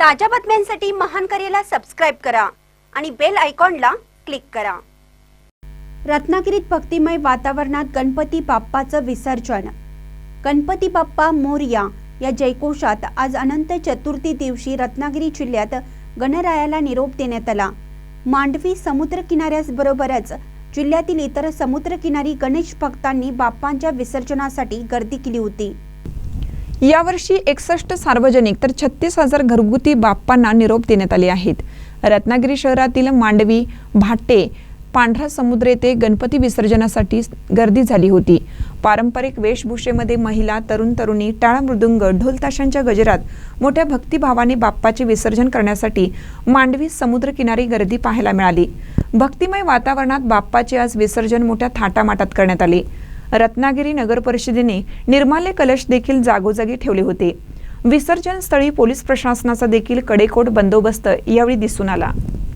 ताज्या बातम्यांसाठी महान करेला सबस्क्राईब करा आणि बेल आयकॉनला क्लिक करा. रत्नागिरीत भक्तिमय वातावरणात गणपती बाप्पाचं विसर्जन. गणपती बाप्पा मोर्या या जयकोशात आज अनंत चतुर्थी दिवशी रत्नागिरी जिल्ह्यात गणरायाला निरोप देण्यात आला. मांडवी समुद्र किनाऱ्याबरोबरच जिल्ह्यातील इतर समुद्रकिनारी गणेश भक्तांनी बाप्पांच्या विसर्जनासाठी गर्दी केली होती. यावर्षी एकसष्ट सार्वजनिक तर छत्तीस हजार घरगुती बाप्पांना निरोप देण्यात आले आहेत. रत्नागिरी शहरातील मांडवी भाटे पांढरा समुद्र येथे गणपती विसर्जनासाठी गर्दी झाली होती. पारंपरिक वेशभूषेमध्ये महिला तरुण तरुणी टाळा मृदुंग ढोल ताशांच्या गजरात मोठ्या भक्तिभावाने बाप्पाचे विसर्जन करण्यासाठी मांडवी समुद्रकिनारी गर्दी पाहायला मिळाली. भक्तिमय वातावरणात बाप्पाचे आज विसर्जन मोठ्या थाटामाटात करण्यात आले. रत्नागिरी नगर परिषदेने निर्माल्य कलश देखील जागोजागी ठेवले होते. विसर्जन स्थळी पोलीस प्रशासनाचा देखील कडेकोट बंदोबस्त यावेळी दिसून आला.